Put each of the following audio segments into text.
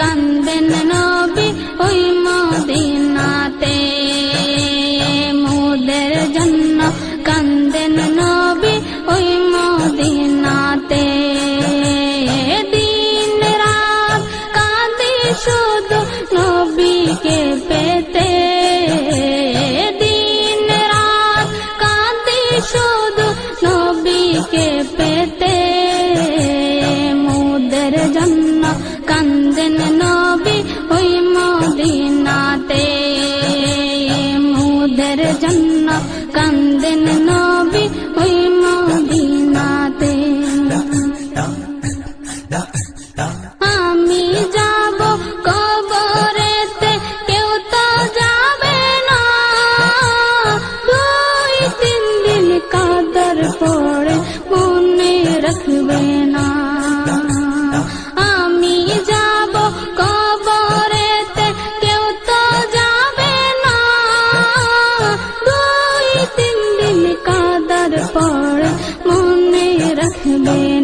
කන් වෙන්නන কান্দের জন্য কান্দেন না Obrigado.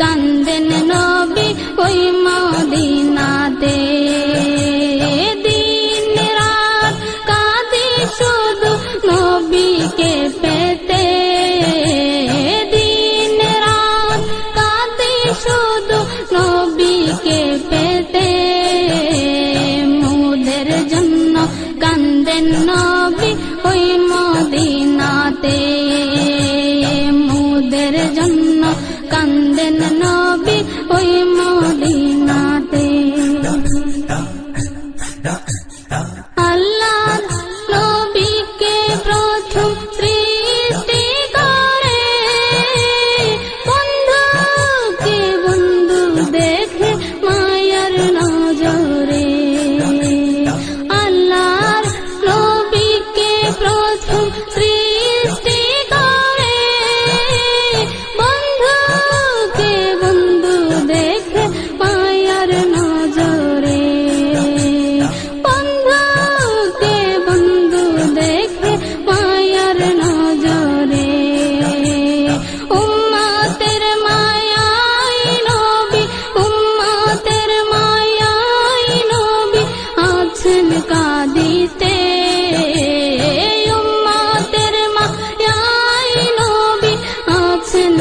කන්දෙන නෝ Ducks.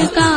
का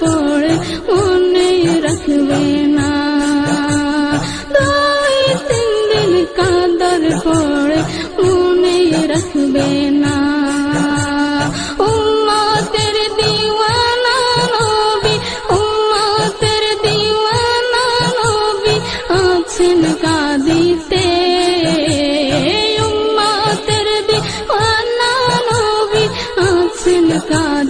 পড়ে মনে রাখবে না। দুই তিন দিন কাদার পড়ে মনে রাখবে না। উম্মতের দিওয়ানা নবী, উম্মতের দিওয়ানা নবী আছেন কাঁদিতে। উম্মতের দিওয়ানা নবী আছেন কাঁদিতে।